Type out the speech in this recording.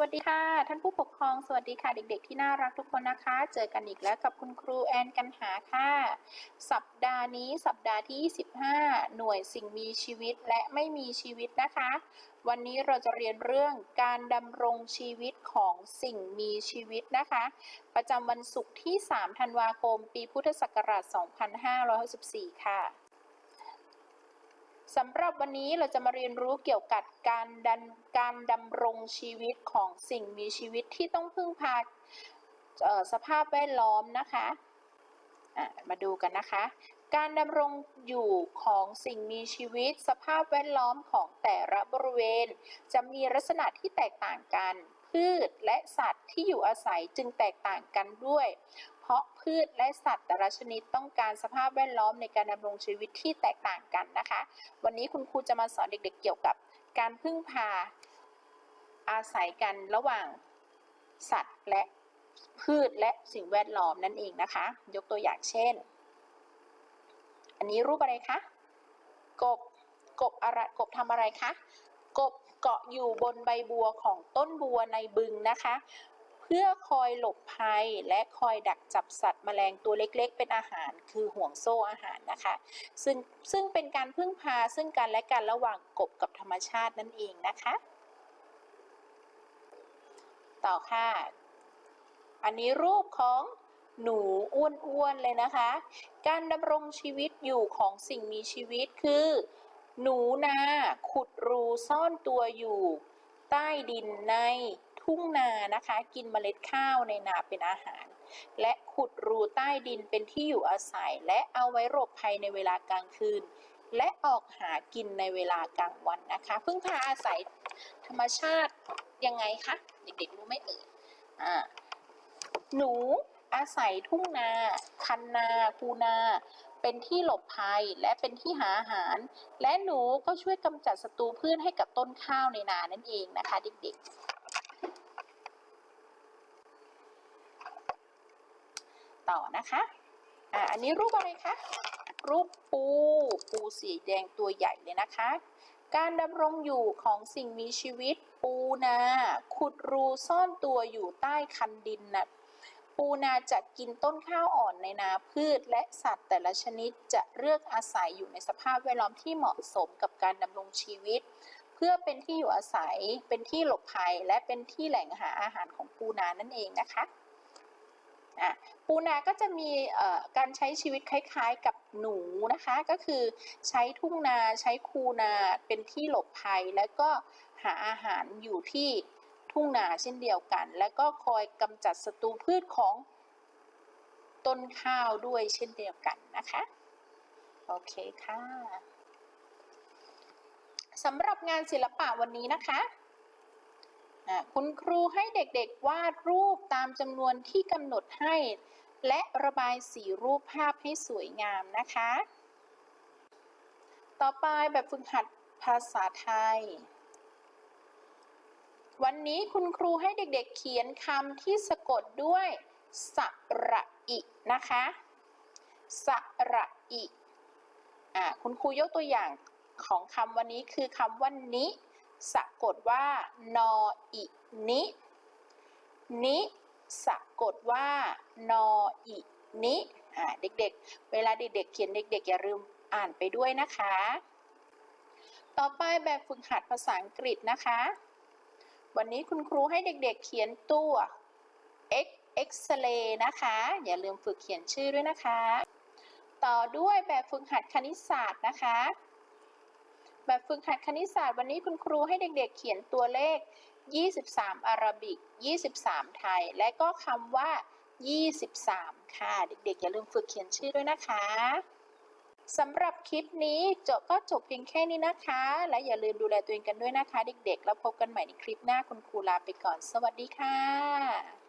วัสดีค่ะ ท่านผู้ปกครองสวัสดีค่ะเด็ก ๆ ที่น่ารักทุกคนนะคะ เจอกันอีกแล้วกับคุณครูแอนกันหาค่ะ สัปดาห์นี้สัปดาห์ที่25หน่วยสิ่งมีชีวิตและไม่มีชีวิตนะคะ วันนี้เราจะเรียนเรื่องการดำรงชีวิตของสิ่งมีชีวิตนะคะ ประจำวันศุกร์ที่ 3 ธันวาคม ปีพุทธศักราช 2564 ค่ะ สำหรับวันนี้เราจะมาเรียนรู้เกี่ยวกับการดันการดำรงชีวิตของสิ่งมีชีวิตที่ต้องพึ่งพาสภาพแวดล้อมนะคะะมาดูกันนะคะ การดำรงอยู่ของสิ่งมีชีวิต สภาพแวดล้อมของแต่ละบริเวณ จะมีลักษณะที่แตกต่างกัน พืชและสัตว์ที่อยู่อาศัยจึงแตกต่างกันด้วย พราะพืชและสัตว์แต่ละชนิดต้องการสภาพแวดล้อมในการดำรงชีวิตที่แตกต่างกันนะคะ วันนี้คุณครูจะมาสอนเด็กๆเกี่ยวกับการพึ่งพาอาศัยกันระหว่างสัตว์และพืชและสิ่งแวดล้อมนั่นเองนะคะ ยกตัวอย่างเช่น อันนี้รูปอะไรคะ กบ กบอะไร กบทำอะไรคะ กบเกาะอยู่บนใบบัวของต้นบัวในบึงนะคะ พื่อคอยหลบภัยและคอยดักจับสัตว์แมลงตัวเล็กๆ เป็นอาหาร คือห่วงโซ่อาหารนะคะ ซึ่งซึ่งเป็นการพึ่งพาซึ่งกันและกันระหว่างกบกับธรรมชาตินั่นเองนะคะ ต่อค่ะ อันนี้รูปของหนูอ้วนๆเลยนะคะ การดำรงชีวิตอยู่ของสิ่งมีชีวิตคือ หนูนาขุดรูซ่อนตัวอยู่ ใต้ดินใน ทุ่งนานะคะ กินเมล็ดข้าวในนาเป็นอาหาร และขุดรูใต้ดินเป็นที่อยู่อาศัย และเอาไว้หลบภัยในเวลากลางคืน และออกหากินในเวลากลางวันนะคะ พึ่งพาอาศัยธรรมชาติยังไงคะเด็กๆรู้ไหมเอ่ยอ่าหนูอาศัยทุ่งนา คันนาคูนา เป็นที่หลบภัยและเป็นที่หาอาหาร และหนูก็ช่วยกำจัดศัตรูพืชให้กับต้นข้าวในนานั่นเองนะคะเด็กๆ ต่อนะคะอ่าอันนี้รูปอะไรคะรูปปู ปูสีแดงตัวใหญ่เลยนะคะ การดำรงอยู่ของสิ่งมีชีวิต ปูนาขุดรูซ่อนตัวอยู่ใต้คันดินนะปูนาจะกินต้นข้าวอ่อนในนาพืชและสัตว์แต่ละชนิดจะเลือกอาศัยอยู่ในสภาพแวดล้อมที่เหมาะสมกับการดำรงชีวิต เพื่อเป็นที่อยู่อาศัย เป็นที่หลบภัย และเป็นที่แหล่งหาอาหารของปูนานั่นเองนะคะ อะปูนาก็จะมีการใช้ชีวิตคล้ายๆกับหนูนะคะ ก็คือใช้ทุ่งนาใช้คูนาเป็นที่หลบภัย แล้วก็หาอาหารอยู่ที่ทุ่งนาเช่นเดียวกัน และก็คอยกำจัดศัตรูพืชของต้นข้าวด้วยเช่นเดียวกันนะคะ โอเคค่ะสำหรับงานศิลปะวันนี้นะคะ คุณครูให้เด็กๆวาดรูปตามจำนวนที่กำหนดให้ และระบายสีรูปภาพให้สวยงามนะคะ ต่อไปแบบฝึกหัดภาษาไทย วันนี้คุณครูให้เด็กๆเขียนคำที่สะกดด้วย สระอินะคะ สระอิอคุณครูยกตัวอย่างของคำวันนี้คือคำว่านิ สะกดว่านออินิ นิสะกดว่านออินิอ่าเด็กๆ เวลาเด็กๆเขียนเด็กๆ อย่าลืมอ่านไปด้วยนะคะ ต่อไปแบบฝึกหัดภาษาอังกฤษนะคะ วันนี้คุณครูให้เด็กๆ เขียนตัว x x-ray นะคะ อย่าลืมฝึกเขียนชื่อด้วยนะคะ ต่อด้วยแบบฝึกหัดคณิตศาสตร์นะคะ แบบฝึกหัดคณิตศาสตร์วันนี้คุณครูให้เด็กๆเขียนตัวเลข 23 อาราบิก 23 ไทย และก็คำว่า 23 ค่ะ เด็กๆ อย่าลืมฝึกเขียนชื่อด้วยนะคะสำหรับคลิปนี้จบก็จบเพียงแค่นี้นะคะ และอย่าลืมดูแลตัวเองกันด้วยนะคะ เด็กๆ แล้วพบกันใหม่ในคลิปหน้าคุณครูลาไปก่อน สวัสดีค่ะ